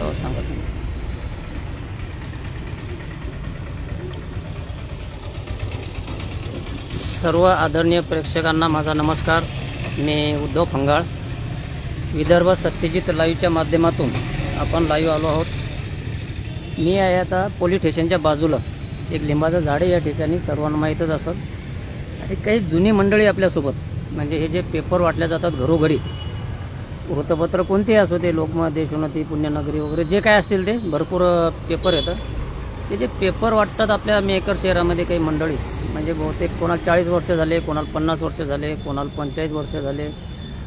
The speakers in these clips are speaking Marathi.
तो सांगत सर्व आदरणीय प्रेक्षकांना माझा नमस्कार. मी उद्धव फंगाळ. विदर्भ सत्यजित लाईव्हच्या माध्यमातून आपण लाईव्ह आलो आहोत. मी आहे आता पोलीस स्टेशनच्या बाजूला. एक लिंबाचं झाड आहे या ठिकाणी सर्वांना माहीतच असेल. आणि काही जुनी मंडळी आपल्यासोबत म्हणजे हे जे पेपर वाटल्या जातात घरोघरी वृत्तपत्र कोणतेही असो ते लोकमत देशोन्नती पुण्यनगरी वगैरे जे काय असतील ते भरपूर पेपर येतं ते जे पेपर वाटतात आपल्या मेकर शहरामध्ये काही मंडळी म्हणजे बहुतेक कोणाला चाळीस वर्ष झाले कोणाला पन्नास वर्ष झाले कोणाला पंचेचाळीस वर्ष झाले.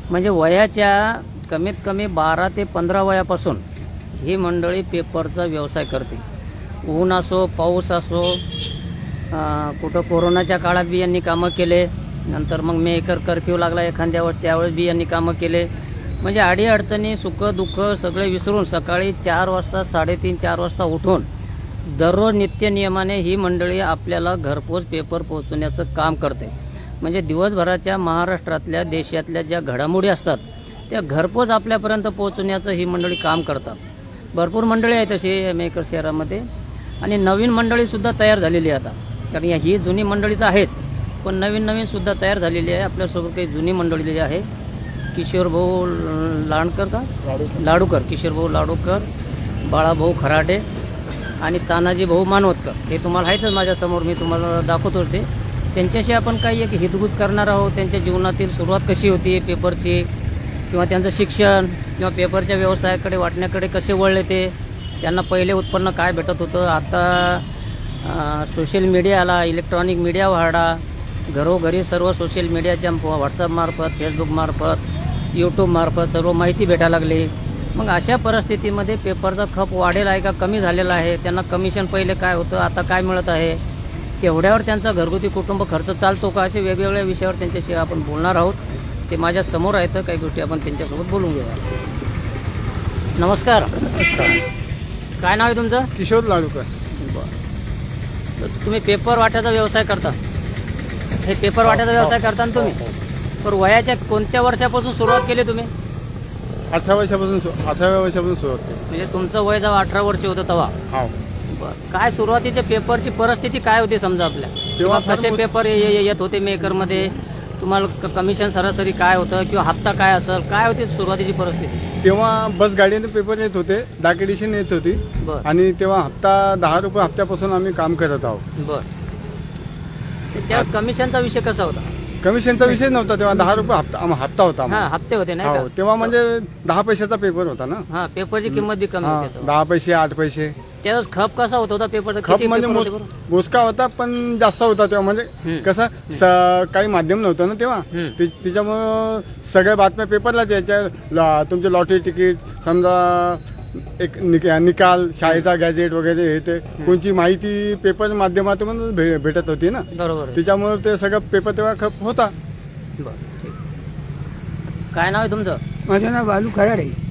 म्हणजे वयाच्या कमीत कमी बारा ते पंधरा वयापासून ही मंडळी पेपरचा व्यवसाय करते. ऊन असो पाऊस असो कुठं कोरोनाच्या काळात बी यांनी कामं केले नंतर मग मेकर कर्फ्यू लागला एखाद्या वेळेस त्यावेळेस बी यांनी कामं केले. म्हणजे अडीअडचणी सुख दुःख सगळे विसरून सकाळी चार वाजता साडेतीन चार वाजता उठून दररोज नित्यनियमाने ही मंडळी आपल्याला घरपोच पेपर पोहोचवण्याचं काम करते. म्हणजे दिवसभराच्या महाराष्ट्रातल्या देशातल्या ज्या घडामोडी असतात त्या घरपोच आपल्यापर्यंत पोहोचवण्याचं ही मंडळी काम करतात. भरपूर मंडळी आहेत तशी मेकर शहरामध्ये. आणि नवीन मंडळीसुद्धा तयार झालेली आहे आता. कारण या- ही जुनी मंडळी तर आहेच पण नवीन नवीनसुद्धा तयार झालेली आहे. आपल्यासोबत काही जुनी मंडळी आहे. किशोर भाऊ लांडकर का? लाडूकर किशोर भाऊ लाडूकर बाळाभाऊ खराटे आणि तानाजी भाऊ मानवतकर. हे तुम्हाला आहेतच माझ्यासमोर मी तुम्हाला दाखवत होते त्यांच्याशी आपण काही एक हितगुज करणार आहोत. त्यांच्या जीवनातील सुरुवात कशी होती पेपरची? किंवा त्यांचं शिक्षण किंवा पेपरच्या व्यवसायाकडे वाटण्याकडे कसे वळले ते? त्यांना पहिले उत्पन्न काय भेटत होतं? आता सोशल मीडिया आला इलेक्ट्रॉनिक मीडिया वाढा. घरोघरी सर्व सोशल मीडियाच्या व्हॉट्सअपमार्फत फेसबुकमार्फत यूट्यूबमार्फत सर्व माहिती भेटायला लागली. मग अशा परिस्थितीमध्ये पेपरचा खप वाढेल आहे का कमी झालेला आहे त्यांना कमिशन पहिले काय होतं आता काय मिळत आहे? तेवढ्यावर त्यांचा घरगुती कुटुंब खर्च चालतो का असे वेगवेगळ्या विषयावर त्यांच्याशी आपण बोलणार आहोत. ते माझ्यासमोर आहेत काही गोष्टी आपण त्यांच्यासोबत बोलून घेऊया. नमस्कार. काय नाव आहे तुमचं? किशोर लाडूकर. तर तुम्ही पेपर वाट्याचा व्यवसाय करता? हे पेपर वाट्याचा व्यवसाय करता ना तुम्ही? तर वयाच्या कोणत्या वर्षापासून सुरुवात केली तुम्ही? अठरा वर्षापासून सु- अठराव्या वर्षापासून सुरुवात केली. म्हणजे तुमचं वय जेव्हा अठरा वर्ष होतं तेव्हा? हो. बरं. काय सुरुवातीच्या पेपरची परिस्थिती काय होती समजा आपल्या? फार कसे पेपर ये- ये- येत होते मेकरमध्ये? तुम्हाला क- कमिशन सरासरी काय होतं किंवा हप्ता काय असेल? काय होती सुरुवातीची परिस्थिती? तेव्हा बस गाडीने पेपर येत होते डाक एडिशन येत होती. बरं. आणि तेव्हा हप्ता दहा रुपये हप्त्यापासून आम्ही काम करत आहोत. बरं. ते त्यावेळेस कमिशनचा विषय कसा होता? कमिशनचा विषय नव्हता तेव्हा दहा रुपये हप्ता आम- हप्ता होता हा आम्हाला. हप्ते होते नाही हो का तेव्हा म्हणजे दहा पैशाचा पेपर होता ना हा पेपरची किंमत बी कमी हा, होती तेव्हा. दहा पैसे आठ पैसे त्यावेळेस खप कसा होत होता पेपरचा खप किती म्हणजे पेपर होते मोज- बरं? मोजका होता पण जास्त होता तेव्हा म्हणजे हम्म. कसं स- काही माध्यम नव्हतं ना तेव्हा हम्म. ते- त्याच्यामुळं सगळ्या बातम्या पेपरलाच यायच्या ला- तुमचे लॉटरी तिकीट समजा एक निक- निकाल शाळेचा गॅजेट वगैरे हे ते कोणची माहिती पेपर माध्यमातून भे- भेटत होती ना? बरोबर. आहे. त्याच्यामुळे ते सगळं पेपर तेव्हा खप होता. काय नाव आहे तुमचं? माझं नाव बालू खराड. आहे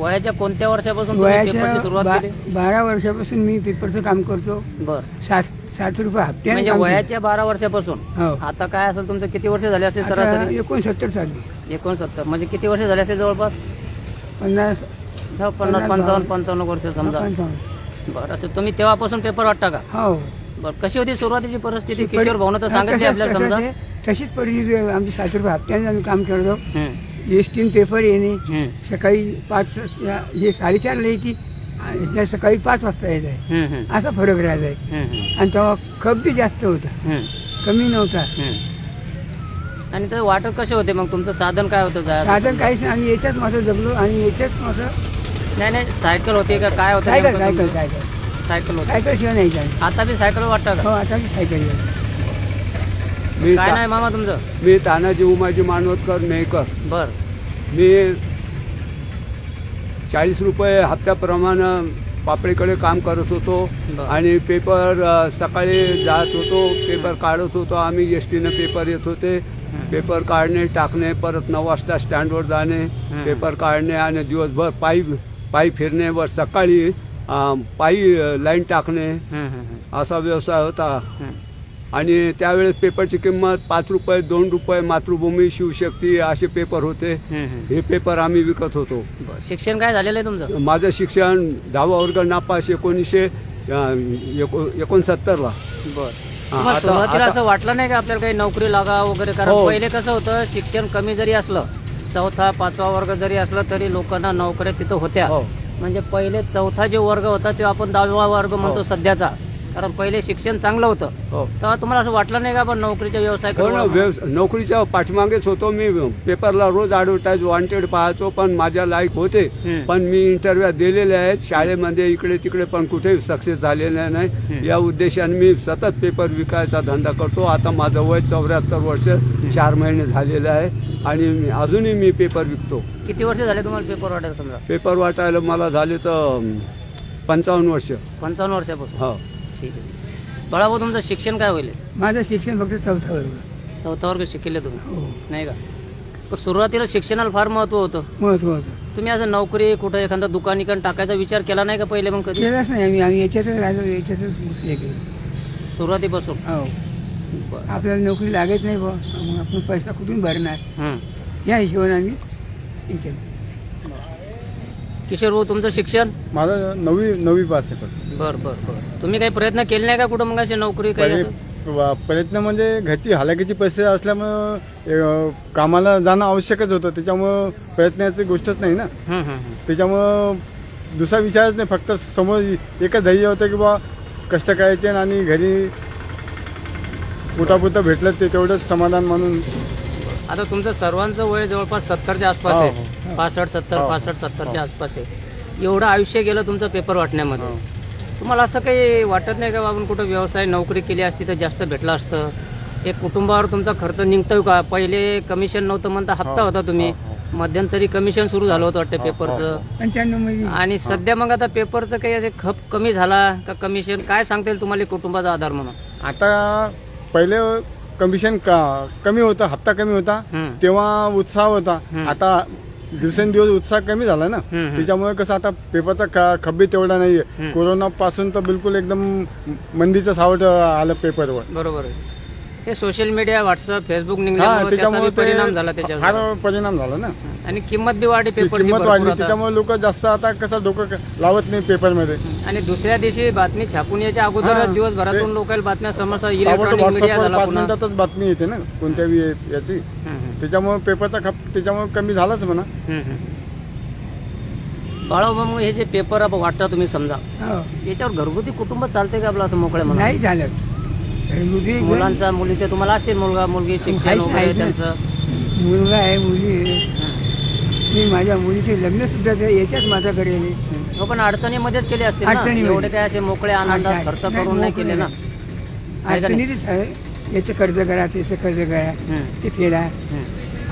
वयाच्या कोणत्या वर्षापासून तुम्ही पेपरची वयाच्या सुरुवात बा- बारा वर्षापासून मी पेपरचं काम करतो. बर. सात सात रुपये हप्त्याने म्हणजे काम वयाच्या बारा वर्षापासून? करतो. हो. आता काय असेल तुमचं? किती वर्ष झाले असेल आता सरासरी? एकोणसत्तर चालू एकोणसत्तर. म्हणजे किती वर्ष झाले असेल जवळपास? पन्नास पन्नास पंचावन्न. पंचावन्न वर्ष समजा. बरं आता तुम्ही तेव्हापासून पेपर वाटता का? हो. बरं कशी होती सुरुवातीची परिस्थिती? किशोर भाऊन तर सांगितली आपल्याला समजा. तशाच परिस्थिती आमची सात रुपये हप्त्याने आम्ही काम करतो. एस टीन पेपर येणे. सकाळी पाच हे साडेचारला येते त्या सकाळी पाच वाजता येत आहे. असा फरक राहत आहे. आणि तेव्हा खप बी जास्त होता. कमी नव्हता. आणि ते वाटप कसे होते मग? तुमचं साधन काय होतं? साधन काहीच नाही. आम्ही याच्यात माझं जगलो. आणि याच्यात माझं नाही नाही सायकल होती का? काय होतं सायकल नेमकं सायकल तुमचं? सायकल. सायकल होती. सायकल शिवाय नाही काय आता बी सायकल वाटतं हो का आता मी सायकल. मी काय ता- नाही मामा तुमचं? मी तानाजी उमाजी मानवतकर मेहकर बर. मी चाळीस रुपये हप्त्याप्रमाणे पापडीकडे काम करत होतो बरं. आणि पेपर अ, सकाळी जात होतो पेपर काढत होतो. आम्ही एस टीनं पेपर येत होते. पेपर काढणे टाकणे परत नऊ वाजता स्टँडवर जाणे पेपर काढणे आणि दिवसभर पायी पायी फिरणे व सकाळी अ, पायी लाईन टाकणे असा व्यवसाय होता. आणि त्यावेळेस पेपरची किंमत पाच रुपये दोन रुपये मातृभूमी शिवशक्ती असे पेपर होते. हे पेपर आम्ही विकत होतो. बरं. शिक्षण काय झालेलं आहे तुमचं? माझं शिक्षण दहावा वर्ग नापास एकोणीसशे अं, एको एकोणसत्तरला. बरं. तुम्हाला आता- सुरुवातीला आता- असं वाटलं नाही का आपल्याला काही नोकरी लागा वगैरे? कारण हो. पहिले कसं होतं शिक्षण कमी जरी असलं चौथा पाचवा वर्ग जरी असलं तरी लोकांना नोकऱ्या तिथं होत्या. हो. म्हणजे पहिले चौथा जो वर्ग होता तो आपण दहावा वर्ग म्हणतो सध्याचा. कारण पहिले शिक्षण चांगलं होतं. हो. तेव्हा तुम्हाला असं वाटलं नाही का आपण नोकरीच्या व्यवसाय हो ना, करू? व्यवस- नोकरीच्या पाठीमागेच होतो मी. पेपरला रोज ऍडव्हर्टाईज वॉन्टेड पाहायचो पण माझ्या लायक होते. हम्म. पण मी इंटरव्ह्यू दिलेले आहेत. शाळेमध्ये इकडे तिकडे पण कुठेही सक्सेस झालेले नाही. या उद्देशाने मी सतत पेपर विकायचा धंदा करतो. आता माझं वय चौऱ्याहत्तर वर्ष चार महिने झालेलं आहे. आणि मी- अजूनही मी पेपर विकतो. किती वर्ष झाले तुम्हाला पेपर वाटायला समजा? पेपर वाटायला मला झाले तर पंचावन्न वर्ष. पंचावन्न वर्षापासून. हो. ठीक आहे. बाळाभाऊ तुमचं शिक्षण काय होईल? माझं शिक्षण फक्त चौथा वर्ग चौथा वर्ग शिकले तुम्ही? हो. नाही का? पण सुरुवातीला शिक्षणाला फार महत्त्व होतं. महत्त्व होतं. तुम्ही असं नोकरी कुठं एखादा दुकान इकडं टाकायचा विचार केला नाही का पहिले मग कधी? केलंच नाही आम्ही. आम्ही याच्यातच राहिलो याच्यातच हे केलं. सुरुवातीपासून? हो. बरं. आपल्याला नोकरी लागत नाही बुवा. मग आपण पैसा कुठून भरणार? हं. या हिशोबाने आम्ही हे केलं. किशोर भाऊ तुमचं शिक्षण माझं नवी नवी पास आहे फक्त. बर बर बर तुम्ही काही प्रयत्न केले नाही का कुठं मग अशी नोकरी काही? व- प्रयत्न म्हणजे घरची हालाकीची पैसे असल्यामुळं अं, कामाला जाणं आवश्यकच होतं त्याच्यामुळं प्रयत्नाची गोष्टच नाही ना हं, हं, हं. त्याच्यामुळं दुसरा विचारच नाही फक्त समोर एकच ध्येय होतं की बा कष्ट करायचे आणि घरी पोटापुरतं भेटलं ते तेवढंच समाधान म्हणून आता तुमचं सर्वांचं वय जवळपास सत्तरच्या आसपास हो, आहे पासष्ट सत्तर हो. पासष्ट सत्तरच्या हो. आसपास आहे. एवढं आयुष्य गेलं तुमचं पेपर वाटण्यामध्ये. हो. तुम्हाला असं काही वाटत नाही का बा आपण कुठं व्यवसाय नोकरी केली असती तर जास्त भेटलं असतं? एक कुटुंबावर तुमचा खर्च निघतोय का? पहिले कमिशन नव्हतं म्हणता हप्ता हो, होता तुम्ही. हो, मध्यंतरी कमिशन सुरू झालं होतं वाटतं हो, पेपरचं. आणि सध्या मग आता पेपरचं काही असे खप कमी झाला का कमिशन काय सांगता येईल तुम्हाला कुटुंबाचा आधार म्हणून? आता पहिले कमिशन का कमी होतं हप्ता कमी होता. तेव्हा उत्साह होता. आता दिवसेंदिवस उत्साह कमी झाला ना. त्याच्यामुळे कसं आता पेपरचा क- खब्बी तेवढा नाहीये. कोरोना पासून तर बिलकुल एकदम मंदीचं सावट आलं पेपरवर बरोबर आहे हे सोशल मीडिया व्हॉट्सअप फेसबुक हा निघाल्यामुळे त्याचा त्याच्यामुळे बी परिणाम झाला ते त्याच्यावर फार परिणाम झाला ना आणि किंमत बी वाढली ती पेपरची किंमत वाढली. त्याच्यामुळे लोक जास्त आता कसं डोकं क- लावत नाही पेपरमध्ये. आणि दुसऱ्या दिवशी बातमी छापून यायच्या अगोदर. दिवसभरातून लोकांना बातम्या समजतात इलेक्ट्रॉनिक मीडिया झाला मिनिटातच बातमी येते ना कोणत्या बी याची. त्याच्यामुळे पेपरचा खप त्याच्यामुळे कमी झालाच म्हणा. हम्म, हम्म. बाळा मग हे जे पेपर आपण वाटता तुम्ही समजा हो. याच्यावर घरगुती कुटुंब चालते का आपलं असं मोकळ्या म्हणा? नाही घर- मुलांचा मुलीचे तुम्हाला असतील मुलगा मुलगी शिक्षण वगैरे. त्यांचं? मुलगा आहे मुली. मी माझ्या मुलीचे लग्न सुद्धा ते याच्याच माझ्या करेल हो पण अडचणीमध्येच केले असतील ना? अडचणीमध्ये. एवढे काय असे मोकळे आनंदात खर्च करून नाही केले ना? आहे का नाही? अडचणीतच आहे. याचं कर्ज करा त्याचं कर्ज करा हम्म, ते फेडा. हम्म.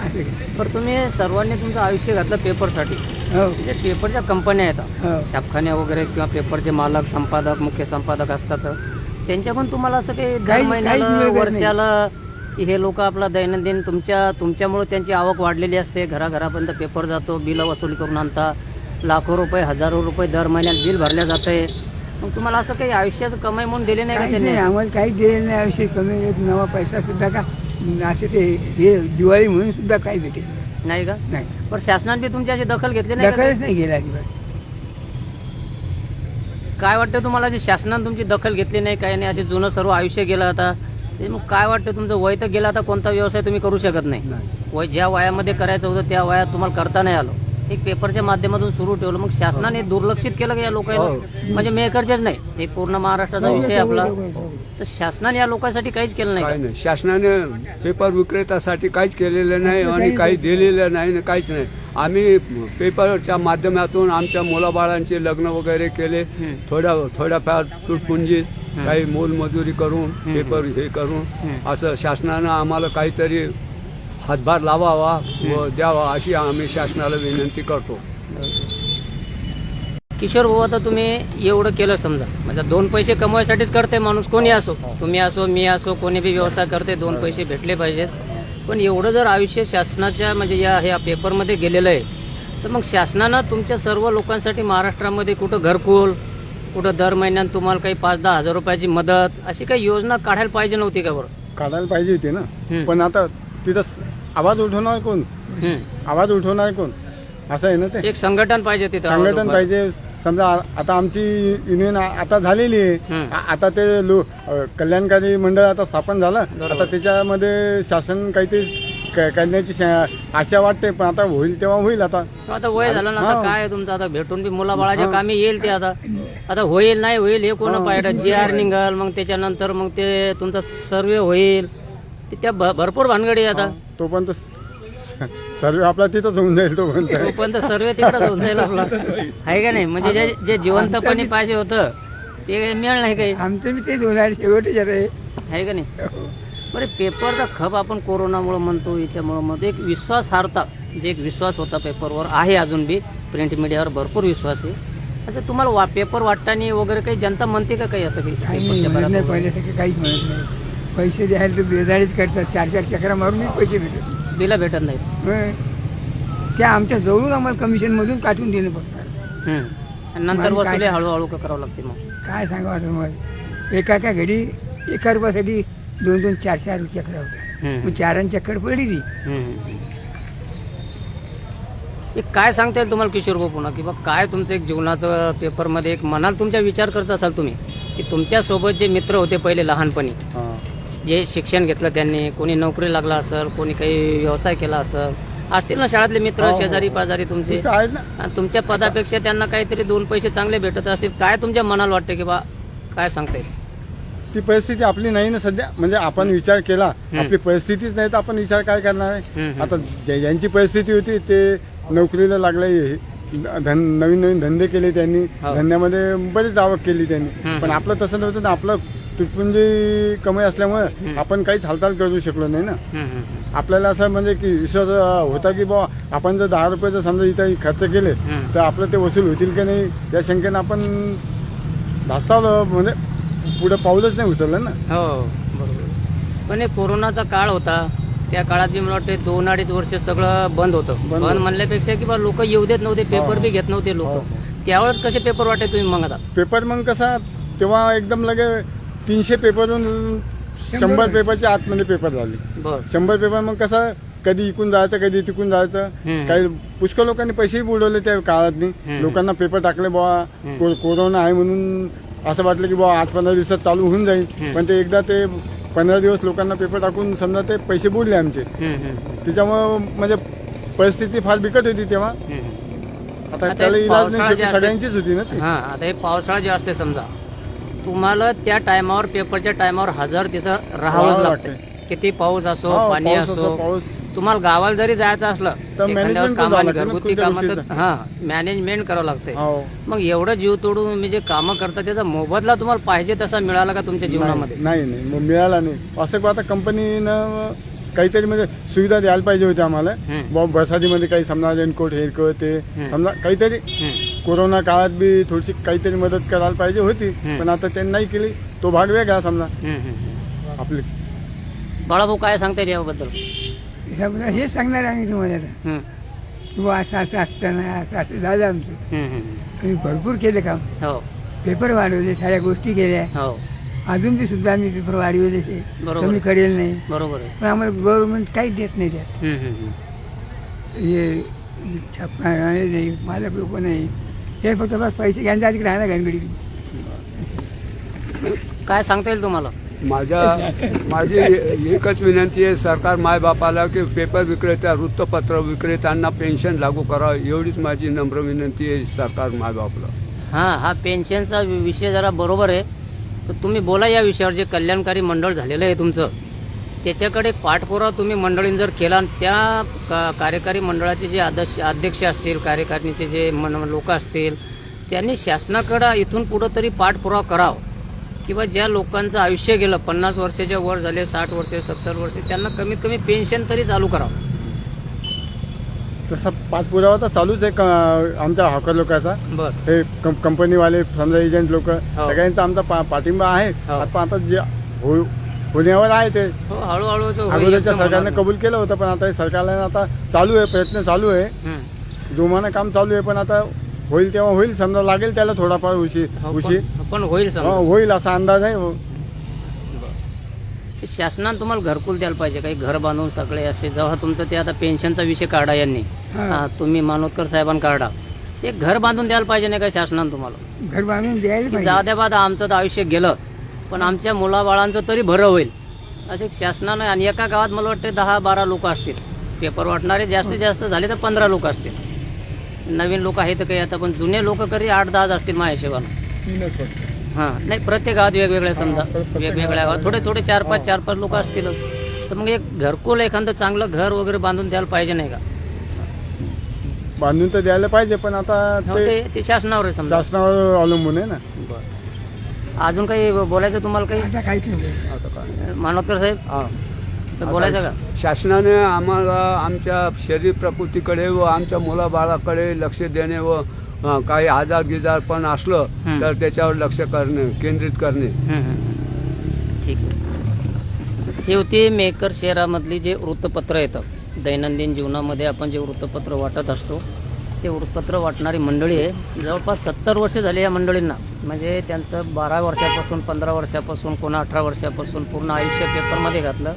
असं केलं. बरं तुम्ही सर्वांनी तुमचं आयुष्य घातलं पेपरसाठी. हो. जे पेपरच्या कंपन्या येतात हो. छापखान्या वगैरे किंवा पेपरचे मालक संपादक मुख्य संपादक असतात. त्यांच्याकडून तुम्हाला असं काही दर महिन्याला काहीच मिळत नाही. वर्षाला की हे लोक आपला दैनंदिन तुमच्या तुमच्यामुळे त्यांची आवक वाढलेली असते. घराघरापर्यंत पेपर जातो बिल वसूल करून आणता. लाखो रुपये हजारो रुपये दर महिन्यात बिल भरल्या जाते मग तुम्हाला असं काही आयुष्याचं कमाई म्हणून दिले नाही का त्यांनी? आम्हाला काहीच दिलेलं नाही अवश्य कमी एक नवा पैसा सुद्धा का असे ते हे दिवाळी म्हणून सुद्धा काही भेटेल नाही. का? नाही. पण शासनाने बी तुमची अशी दखल घेतली नाही? दखलच नाही गेला अजिबात. काय वाटतं तुम्हाला जे शासनाने तुमची दखल घेतली नाही काही नाही असे जुनं सर्व आयुष्य गेलं आता? ते मग काय वाटतं तुमचं वय तर गेलं आता कोणता व्यवसाय तुम्ही करू शकत नाही. वय ज्या वयामध्ये करायचं होतं त्या वयात तुम्हाला करता नाही आलं. एक पेपरच्या माध्यमातून सुरू ठेवलं मग शासनाने दुर्लक्षित केलं या लोकांना? म्हणजे मेकरचेच नाही. एक पूर्ण महाराष्ट्राचा हो, विषय आपला. हो, हो, हो. तर शासनाने या लोकांसाठी काहीच केलं नाही शासनाने पेपर विक्रेत्यासाठी काहीच केलेलं नाही आणि काही दिलेलं नाही काहीच नाही. आम्ही पेपरच्या माध्यमातून आमच्या मुलाबाळांचे लग्न वगैरे केले. थोड्या थोड्याफार तुटपुंजीत काही मोलमजुरी करून पेपर हे करून असं शासनानं आम्हाला काहीतरी हातभार लावावा व द्यावा अशी आम्ही शासनाला विनंती करतो. किशोर भाऊ आता तुम्ही एवढं केलं समजा. म्हणजे दोन पैसे कमवायसाठीच करते माणूस कोणी असो. तुम्ही असो मी असो कोणी बी व्यवसाय करते दोन पैसे भेटले पाहिजेत. पण एवढं जर आयुष्य शासनाच्या म्हणजे या ह्या पेपरमध्ये गेलेलं आहे तर मग शासनानं तुमच्या सर्व लोकांसाठी महाराष्ट्रामध्ये कुठं घरकुल कुठं दर महिन्यात तुम्हाला काही पाच दहा हजार रुपयाची मदत अशी काही योजना काढायला पाहिजे नव्हती का बरं? काढायला पाहिजे होती ना. पण आता तिथं आवाज उठवणार कोण. आवाज उठवणार कोण? असं आहे ना ते. एक संघटन पाहिजे तिथं. संघटन पाहिजे. समजा आता आमची युनियन आता झालेली आहे. आता ते लो कल्याणकारी मंडळ आता स्थापन झालं. आता त्याच्यामध्ये शासन काहीतरी क- करण्याची शा- आशा वाटते पण आता होईल तेव्हा होईल आता. आता वय झालं ना आता हा. काय आहे तुमचं? आता भेटून बी मुलाबाळाच्या हा. कामी येईल ते आता. आता होईल नाही होईल हे कोण हा. पाहिजे जी आर निघाल मग त्याच्यानंतर मग ते तुमचा सर्वे होईल. ते त्या भ- भरपूर भानगडी आहे आता. तोपर्यंत सर्व आपला तिथंच होऊन जाईल तोपर्यंत तोपर्यंत सर्वे तिकडे होऊन जाईल आपला. आहे का नाही? म्हणजे जे जे जिवंतपणे पाहिजे होतं ते मिळणार नाही काही. आमचं बी तेच होणार शेवटच आता हे. आहे का नाही? बरे पेपरचा खप आपण कोरोनामुळे म्हणतो याच्यामुळे म्हणतो. एक विश्वासार्हता जे एक विश्वास होता पेपरवर आहे अजून बी. प्रिंट मीडियावर भरपूर विश्वास आहे. असं तुम्हाला वा पेपर वाटताना वगैरे काही जनता म्हणते का काही असं काही? पहिल्यासारखं काहीच म्हणत नाही. पैसे द्यायला तर बेजारीच करतात. चार चार चक्रा मारूनच पैसे भेटत दिला भेटत नाही. त्या आमच्या जवळून आम्हाला कमिशनमधून काढून देणं पडतात नंतर मग वसुली हळूहळू करावं लागते मग. काय सांगावं मग एका एका घडी एका रुपयासाठी दोन दोन चार चार चक्र होत्या. मग चक्कर पडली ती. एक काय सांगता येईल तुम्हाला किशोर भाऊ पुन्हा की बा काय तुमचं एक जीवनाचं पेपरमध्ये एक मनाला तुमच्या विचार करत असाल तुम्ही की तुमच्यासोबत जे मित्र होते पहिले लहानपणी. जे शिक्षण घेतलं त्यांनी कोणी नोकरी लागला असेल कोणी काही व्यवसाय केला असेल असतील ना शाळेतले मित्र हो, हो. शेजारी पाजारी तुमचे तुमच्या पदापेक्षा त्यांना काहीतरी दोन पैसे चांगले भेटत असतील काय तुमच्या मनाला वाटतं की बा काय सांगता येईल ती परिस्थिती आपली नाही ना सध्या म्हणजे आपण विचार केला. आपली परिस्थितीच नाही तर आपण विचार काय करणार आहे. आता ज्या- ज्यांची परिस्थिती होती ते नोकरीला लागले धन नवीन नवीन धंदे केले त्यांनी हो. धंद्यामध्ये बरीच आवक केली त्यांनी. पण आपलं तसं नव्हतं ना आपलं तुटपुंजी कमाई असल्यामुळे. आपण काहीच हालचाल करू शकलो नाही ना. आपल्याला असं म्हणजे की विश्वास होता की बा आपण जर दहा रुपये जर समजा इथं खर्च केले. तर आपलं ते वसूल होतील की नाही या शंकेनं आपण धास्तावलं म्हणजे पुढे पाऊलच नाही उचललं ना? हो बरोबर. पण हे कोरोनाचा काळ होता. त्या काळात बी मला वाटतं दोन अडीच वर्ष सगळं बंद होतं. बंद. म्हणल्यापेक्षा की बा लोक येऊ देत नव्हते पेपर हो. बी घेत नव्हते हो, लोक. हो. त्यावेळेस कसे पेपर वाटे तुम्ही मग आता पेपर मग कसा तेव्हा एकदम लगे तीनशे पेपरून शंभर पेपरच्या आतमध्ये पेपर झाले. शंभर पेपर मग कसं कधी इकून जायचं कधी तिकून जायचं. काही पुष्कळ लोकांनी पैसेही बुडवले त्या काळातनी. हम्म. लोकांना पेपर टाकले बुवा कोरोना आहे म्हणून असं वाटलं की बुवा आठ पंधरा दिवसात चालू होऊन जाईल. पण ते एकदा ते पंधरा दिवस लोकांना पेपर टाकून समजा ते पैसे बुडले आमचे. त्याच्यामुळं म्हणजे परिस्थिती फार बिकट होती तेव्हा. आता त्याला इलाज नाही शेवटी सगळ्यांचीच होती ना ती. हा आता हे पावसाळा जे असते समजा. तुम्हाला त्या टायमावर पेपरच्या टायमावर हजर तिथं राहावंच राहावं लागतं लागतंय. किती पाऊस असो हो, पाणी पाऊस असो, असो पाऊस तुम्हाला गावाला जरी जायचं असलं तर एखाद्या वेळेस management कामाला करावं लागतं ना घरगुती कोणत्या कामात गोष्टीचं. हा मॅनेजमेंट करावं लागतंय हो मग एवढं जीव तोडून तुम्ही जे कामं करता त्याचा मोबदला तुम्हाला पाहिजे तसा मिळाला का तुमच्या जीवनामध्ये नाही नाही नाही, मग मिळाला नाही असं का आता कंपनीनं काहीतरी म्हणजे सुविधा द्यायला पाहिजे होती आम्हाला हम्म. बुवा काही समजा रेनकोट हेरकोट ते हम्म. समजा काहीतरी हम्म. कोरोना काळात बी थोडीशी काहीतरी मदत करायला पाहिजे होती हम्म. पण आता त्यांनी नाही केली तो भाग वेगळा समजा हम्म, हम्म. आपली बाळाभाऊ काय सांगता येईल याबद्दल ह्याबद्दल हेच सांगणार आम्ही तुम्हाला. आता किंवा असं असं असताना असं असं झालं आमचं. आम्ही भरपूर केलं काम. हो. पेपर वाढवले साऱ्या गोष्टी केल्या. हो. अजून बी सुद्धा आम्ही पेपर वाढवले ते. बरोबर. कमी करेल नाही. बरोबर आहे. पण आम्हाला गव्हर्नमेंट काहीच देत नाही त्यात. हे छापणारे नाही मालक लोक नाही. हे फक्त बस पैसे घ्यायच्या आधी राहणार घनगडी. काय सांगता येईल तुम्हाला? माझ्या माझी एकच विनंती आहे सरकार मायबापाला की पेपर विक्रेत्या वृत्तपत्र विक्रेत्यांना पेन्शन लागू करावं एवढीच माझी नम्र विनंती आहे सरकार मायबापला. हां हा पेन्शनचा विषय जरा बरोबर आहे. तर तुम्ही बोला या विषयावर जे कल्याणकारी मंडळ झालेलं आहे तुमचं. त्याच्याकडे पाठपुरावा तुम्ही मंडळीन जर केला आणि त्या का कार्यकारी मंडळाचे जे आदर्श अध्यक्ष असतील कार्यकारिणीचे जे मन लोक असतील त्यांनी शासनाकडं इथून पुढं तरी पाठपुरावा करावा. किंवा ज्या लोकांचं आयुष्य गेलं पन्नास वर्षाच्या वर झाले साठ वर्षे सत्तर वर्षे त्यांना कमीत कमी पेन्शन तरी चालू करावं. तसा पाठपुरावा तर चालूच आहे क- आमच्या हॉकर लोकांचा. बरं. हे कं- कंपनीवाले समजा एजंट लोक सगळ्यांचा आमचा पा- पाठिंबा आहे. हो. आता आता जे हो- होण्यावर आहे ते. हो हळूहळू तो होईल अगोदरच्या एकदम सरकारने होणार कबूल केलं होतं पण आता हे सरकारला आता चालू आहे प्रयत्न चालू आहे. हं. जोमानं काम चालू आहे पण आता होईल तेव्हा होईल समजा लागेल त्याला थोडाफार उशीर उशीर पण- पण होईल हो, समजा होईल असा अंदाज आहे हो. शासनानं तुम्हाला घरकुल द्यायला पाहिजे काही घर बांधून सगळे असे जेव्हा तुमचं ते आता पेन्शनचा विषय काढा यांनी. हा. हा, तुम्ही मानोदकर साहेबांना काढा. एक घर बांधून द्यायला पाहिजे नाही का शासनानं तुम्हाला? घर बांधून द्यायला की पाहिजे. जाऊ द्या बाद आमचं तर आयुष्य गेलं पण आमच्या मुलाबाळांचं तरी भरं होईल. असे शासनानं आणि एका गावात मला वाटतं दहा बारा लोक असतील. पेपर वाटणारे जास्तीत जास्त झाले तर पंधरा लोक असतील. नवीन लोक आहेत काही आता पण जुने लोक कधी आठ दहाच असतील माझ्या हिशोबानं. तीनच. हां नाही प्रत्येक गावात वेगवेगळे समजा हा, प्रत्येक वेगवेगळ्या गावात. थोडे थोडे चार पाच चार पाच लोक असतीलच तर मग एक घरकुल एखादं चांगलं घर वगैरे बांधून द्यायला पाहिजे नाही का? बांधून तर द्यायला पाहिजे पण आता हो, ते ते ते शासनावर आहे समजा. शासनावर अवलंबून आहे ना. अजून काही बोलायचं तुम्हाला काही? आता काहीच नाही. आता काय मानवकर साहेब? हा. तर बोलायचं का? शासनाने आम्हाला आमच्या शरीर प्रकृतीकडे व आमच्या मुलाबाळाकडे लक्ष देणे व अ, काही आजार गिजार पण असलं हं. तर त्याच्यावर लक्ष करणे केंद्रित करणे. ठीक आहे. ही होती मेकर शहरामधली जे वृत्तपत्र येतं दैनंदिन जीवनामध्ये आपण जे वृत्तपत्र वाटत असतो ते वृत्तपत्र वाटणारी मंडळी आहे. जवळपास सत्तर वर्ष झाली या मंडळींना. म्हणजे त्यांचं बारा वर्षापासून पंधरा वर्षापासून कोणा अठरा वर्षापासून पूर्ण आयुष्य पेपरमध्ये घातलं.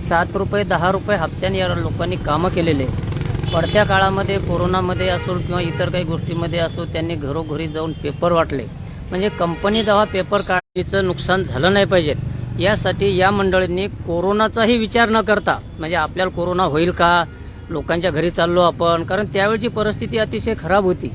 सात रुपये दहा रुपये हप्त्याने या लोकांनी कामं केलेले. पडत्या काळामध्ये कोरोनामध्ये असो किंवा इतर काही गोष्टीमध्ये असो त्यांनी घरोघरी जाऊन पेपर वाटले. म्हणजे कंपनी जेव्हा पेपर काढणीचं नुकसान झालं नाही पाहिजे यासाठी या मंडळींनी कोरोनाचाही विचार न करता म्हणजे आपल्याला कोरोना होईल का? लोकांच्या घरी चाललो आपण कारण त्यावेळची परिस्थिती अतिशय खराब होती.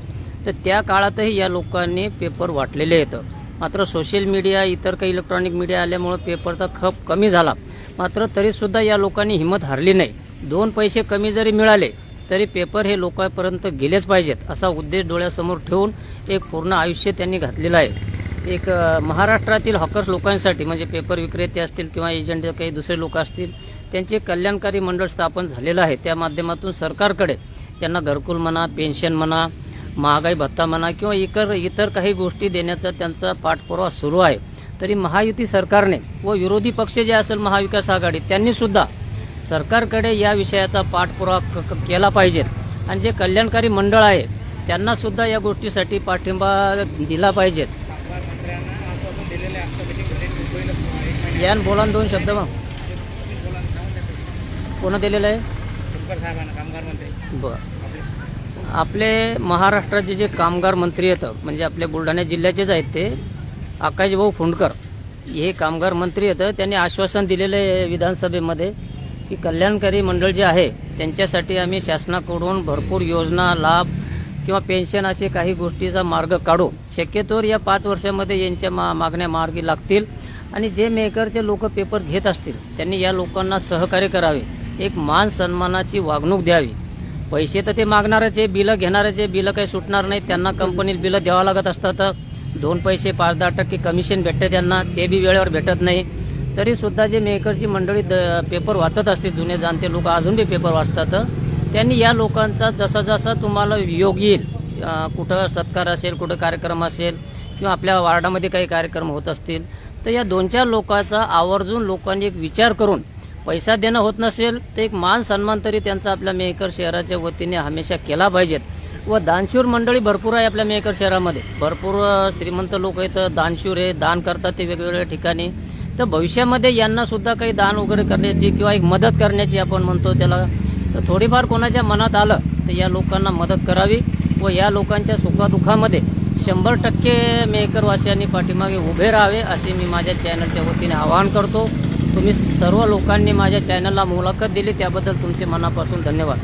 तर त्या काळातही या लोकांनी पेपर वाटलेले येतं मात्र सोशल मीडिया इतर काही इलेक्ट्रॉनिक मीडिया आल्यामुळं पेपरचा खप कमी झाला. मात्र तरीसुद्धा या लोकांनी हिंमत हारली नाही. दोन पैसे कमी जरी मिळाले तरी पेपर हे लोकांपर्यंत गेलेच पाहिजेत असा उद्देश डोळ्यासमोर ठेवून एक पूर्ण आयुष्य त्यांनी घातलेलं आहे. एक महाराष्ट्रातील हॉकर्स लोकांसाठी म्हणजे पेपर विक्रेते असतील किंवा एजंट काही दुसरे लोक असतील त्यांचे कल्याणकारी मंडळ स्थापन झालेलं आहे. त्या माध्यमातून सरकारकडे त्यांना घरकुल म्हणा पेन्शन म्हणा महागाई भत्ता म्हणा किंवा इतर इतर काही गोष्टी देण्याचा त्यांचा पाठपुरावा सुरू आहे. तरी महायुती सरकारने व विरोधी पक्ष जे असेल महाविकास आघाडी त्यांनी सुद्धा सरकारकडे या विषयाचा पाठपुरावा केला पाहिजे. आणि जे कल्याणकारी मंडळ आहे त्यांना सुद्धा या गोष्टीसाठी पाठिंबा दिला पाहिजे. यान बोला दोन शब्द मग. कोण दिलेलं आहे? बर. आपले महाराष्ट्राचे जे कामगार मंत्री येतं म्हणजे आपले बुलढाणा जिल्ह्याचेच आहेत ते आकाशभाऊ फुंडकर हे कामगार मंत्री येतं त्यांनी आश्वासन दिलेलं आहे विधानसभेमध्ये की कल्याणकारी मंडळ जे आहे त्यांच्यासाठी आम्ही शासनाकडून भरपूर योजना लाभ किंवा पेन्शन असे काही गोष्टीचा मार्ग काढू. शक्यतोवर या पाच वर्षामध्ये यांच्या मा मागण्या मार्गी लागतील. आणि जे मेकरचे लोक पेपर घेत असतील त्यांनी या लोकांना सहकार्य करावे. एक मान सन्मानाची वागणूक द्यावी. पैसे तर ते मागणारच आहे बिलं घेणारच आहे बिलं काही सुटणार नाही. त्यांना कंपनीला बिलं द्यावं लागत असतात दोन पैसे पाच दहा टक्के कमिशन भेटते त्यांना. ते बी वेळेवर भेटत नाही. तरी सुद्धा जे मेकरची मंडळी द- पेपर वाचत असते जुने जाणते लोक अजून बी पेपर वाचतात. त्यांनी या लोकांचा जसा जसा तुम्हाला योग येईल कुठं सत्कार असेल कुठं कार्यक्रम असेल किंवा आपल्या वार्डामध्ये काही कार्यक्रम होत असतील तर या दोन चार लोकांचा आवर्जून लोकांनी एक विचार करून पैसा देणं होत नसेल तर एक मान सन्मान तरी त्यांचा आपल्या मेकर शहराच्या वतीने हमेशा केला पाहिजेत. व दानशूर मंडळी भरपूर आहे आपल्या मेकर शहरामध्ये. भरपूर श्रीमंत लोक आहेत दानशूर आहे दान करतात ते वेगवेगळ्या ठिकाणी. तर भविष्यामध्ये यांना सुद्धा काही दान वगैरे करण्याची किंवा एक मदत करण्याची आपण म्हणतो त्याला. तर थोडीफार कोणाच्या मनात आलं तर या लोकांना मदत करावी व या लोकांच्या सुखादुखामध्ये शंभर टक्के मेकरवासियांनी पाठीमागे उभे राहावे असे मी माझ्या चॅनलच्या वतीने आवाहन करतो. तुम्ही सर्व लोकांनी माझ्या चॅनलला मुलाखत दिली त्याबद्दल तुमचे मनापासून धन्यवाद.